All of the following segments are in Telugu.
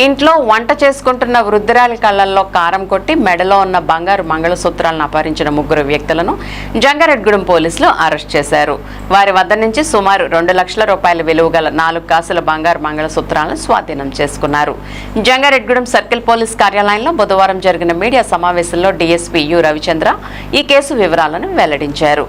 ఇంట్లో వంట చేసుకుంటున్న వృద్ధురాలి కళ్ళల్లో కారం కొట్టి మెడలో ఉన్న బంగారు మంగళసూత్రాలను అపహరించిన ముగ్గురు వ్యక్తులను జంగారెడ్గూడెం పోలీసులు అరెస్ట్ చేశారు. వారి వద్ద నుంచి సుమారు రెండు లక్షల రూపాయల విలువ గల నాలుగు కాసుల బంగారు మంగళసూత్రాలను స్వాధీనం చేసుకున్నారు. జంగారెడ్గూడెం సర్కిల్ పోలీస్ కార్యాలయంలో బుధవారం జరిగిన మీడియా సమావేశంలో డీఎస్పీ యు రవిచంద్ర ఈ కేసు వివరాలను వెల్లడించారు.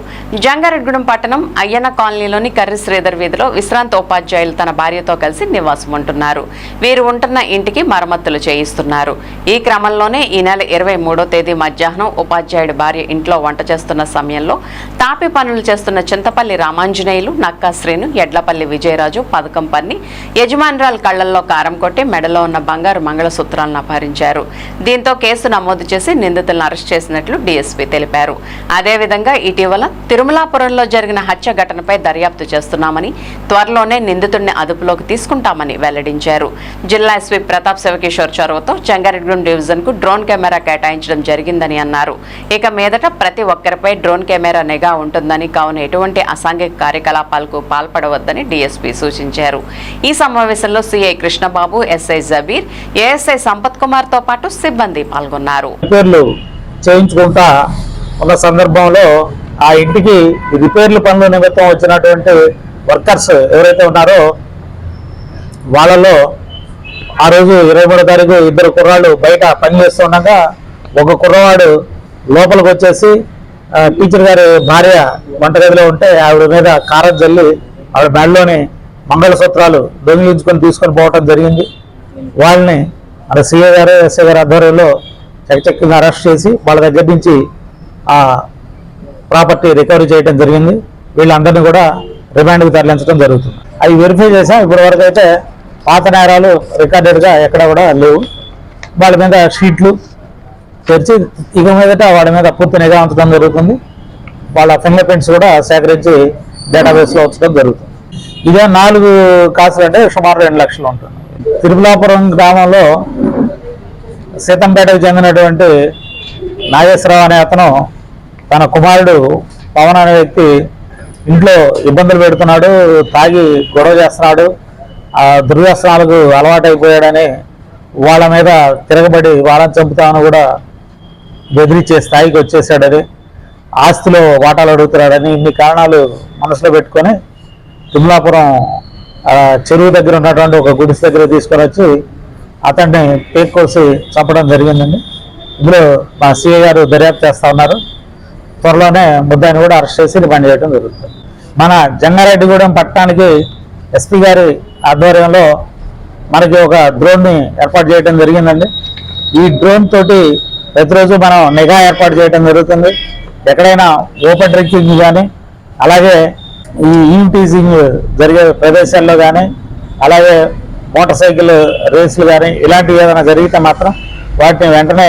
జంగారెడ్గూడెం పట్టణం అయ్యన్న కాలనీలోని కర్రి శ్రీధర్ వీధిలో విశ్రాంత ఉపాధ్యాయులు తన భార్యతో కలిసి నివాసం ఉంటున్నారు వీరు ఉంటున్న ఇంటికి మరమ్మతులు చేయిస్తున్నారు. ఈ క్రమంలోనే ఈ నెల ఇరవై మూడో తేదీ మధ్యాహ్నం ఉపాధ్యాయుడి భార్య ఇంట్లో వంట చేస్తున్న సమయంలో తాపి పనులు చేస్తున్న చింతపల్లి రామాంజనేయులు నక్కాశ్రీను ఎడ్లపల్లి విజయరాజు పథకం పన్ని యజమానురాలు కళ్ళల్లో కారం కొట్టి మెడలో ఉన్న బంగారు మంగళసూత్రాలను అపహరించారు. దీంతో కేసు నమోదు చేసి నిందితులను అరెస్ట్ చేసినట్లు డీఎస్పీ తెలిపారు. అదేవిధంగా ఇటీవల తిరుమలాపురంలో జరిగిన హత్య ఘటనపై దర్యాప్తు చేస్తున్నామని త్వరలోనే నిందితుడిని అదుపులోకి తీసుకుంటామని వెల్లడించారు. జిల్లా ఎస్పీ ప్రతాప్ శివకిషోర్ చొరవతో జంగారెడ్గూడెం డివిజన్కు డ్రోన్ కెమెరా కేటాయించడం జరిగిందని అన్నారు. ఇక మీదట ప్రతి ఒక్కరిపై డ్రోన్ కెమెరా నిఘా ఉంటుందని కావున ఎటువంటి అసాంఘిక కార్యకలాపాలకు పాల్పడవద్దని డీఎస్పీ సూచించారు. ఈ సమావేశంలో CI Krishnababu SI Jabir ASI Sampath కుమార్తో పాటు సిబ్బంది పాల్గొన్నారు. చేయించుకుంటా ఉన్న సందర్భంలో ఆ ఇంటికి రిపేర్ల పనుల నిమిత్తం వచ్చినటువంటి వర్కర్స్ ఎవరైతే ఉన్నారో వాళ్ళలో ఆ రోజు ఇరవై మూడో తారీఖు ఇద్దరు కుర్రాళ్ళు బయట పని చేస్తుండగా ఒక కుర్రవాడు లోపలికి వచ్చేసి టీచర్ గారి భార్య వంటగదిలో ఉంటే ఆవిడ మీద కారం జల్లి ఆవిడ మెడలోని మంగళసూత్రాలు దొంగిలించుకొని తీసుకొని పోవటం జరిగింది. వాళ్ళని మన సీఏ గారు ఎస్ఐ గారి ఆధ్వర్యంలో చకచక్యంగా అరెస్ట్ చేసి వాళ్ళ దగ్గర నుంచి ఆ ప్రాపర్టీ రికవరీ చేయడం జరిగింది. వీళ్ళందరినీ కూడా రిమాండ్కి తరలించడం జరుగుతుంది. అవి వెరిఫై చేసాం ఇప్పటి వరకు అయితే పాత నేరాలు రికార్డెడ్గా ఎక్కడ కూడా లేవు. వాళ్ళ మీద షీట్లు తెరిచి ఇక మీదట వాళ్ళ మీద పూర్తి నిఘా ఉంచడం జరుగుతుంది. వాళ్ళ ఫింగర్ ప్రింట్స్ కూడా సేకరించి డేటాబేస్లో ఉంచడం జరుగుతుంది. ఇదే నాలుగు కాసులు అంటే సుమారు రెండు లక్షలు ఉంటుంది. తిరుమలాపురం గ్రామంలో సీతంపేటకు చెందినటువంటి నాగేశ్వరరావు అనే అతను తన కుమారుడు పవన్ అనే వ్యక్తి ఇంట్లో ఇబ్బందులు పెడుతున్నాడు తాగి గొడవ చేస్తున్నాడు. దుర్వ్యసనాలకు అలవాటైపోయాడని వాళ్ళ మీద తిరగబడి వాళ్ళని చంపుతామని కూడా బెదిరించే స్థాయికి వచ్చేసాడని ఆస్తిలో వాటాలు అడుగుతున్నాడని ఇన్ని కారణాలు మనసులో పెట్టుకొని తిమ్లాపురం చెరువు దగ్గర ఉన్నటువంటి ఒక గుడిసె దగ్గర తీసుకొని వచ్చి అతన్ని పేక్ కోసి చంపడం జరిగిందండి. ఇందులో మా సిఐ గారు దర్యాప్తు చేస్తా ఉన్నారు. త్వరలోనే ముద్దాయిని కూడా అరెస్ట్ చేసి రిమాండ్ చేయడం జరుగుతుంది. మన జంగారెడ్డిగూడెం పట్టణానికి ఎస్పీ గారి ఆధ్వర్యంలో మనకి ఒక డ్రోన్ని ఏర్పాటు చేయడం జరిగిందండి. ఈ డ్రోన్ తోటి ప్రతిరోజు మనం నిఘా ఏర్పాటు చేయడం జరుగుతుంది. ఎక్కడైనా ఓపెన్ డ్రింకింగ్ కానీ అలాగే ఈ ఈంటీజింగ్ జరిగే ప్రదేశాల్లో కానీ అలాగే మోటార్ సైకిల్ రేసులు కానీ ఇలాంటివి ఏదైనా జరిగితే మాత్రం వాటిని వెంటనే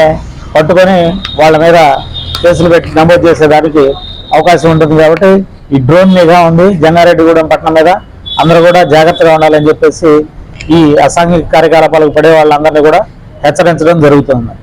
పట్టుకొని వాళ్ళ మీద కేసులు పెట్టి నమోదు చేసేదానికి అవకాశం ఉంటుంది కాబట్టి ఈ డ్రోన్ నిఘా ఉంది. జంగారెడ్డిగూడెం పట్టణం మీద అందరూ కూడా జాగ్రత్తగా ఉండాలని చెప్పేసి ఈ అసాంఘిక కార్యకలాపాలకు పడే వాళ్ళందరినీ కూడా హెచ్చరించడం జరుగుతుంది.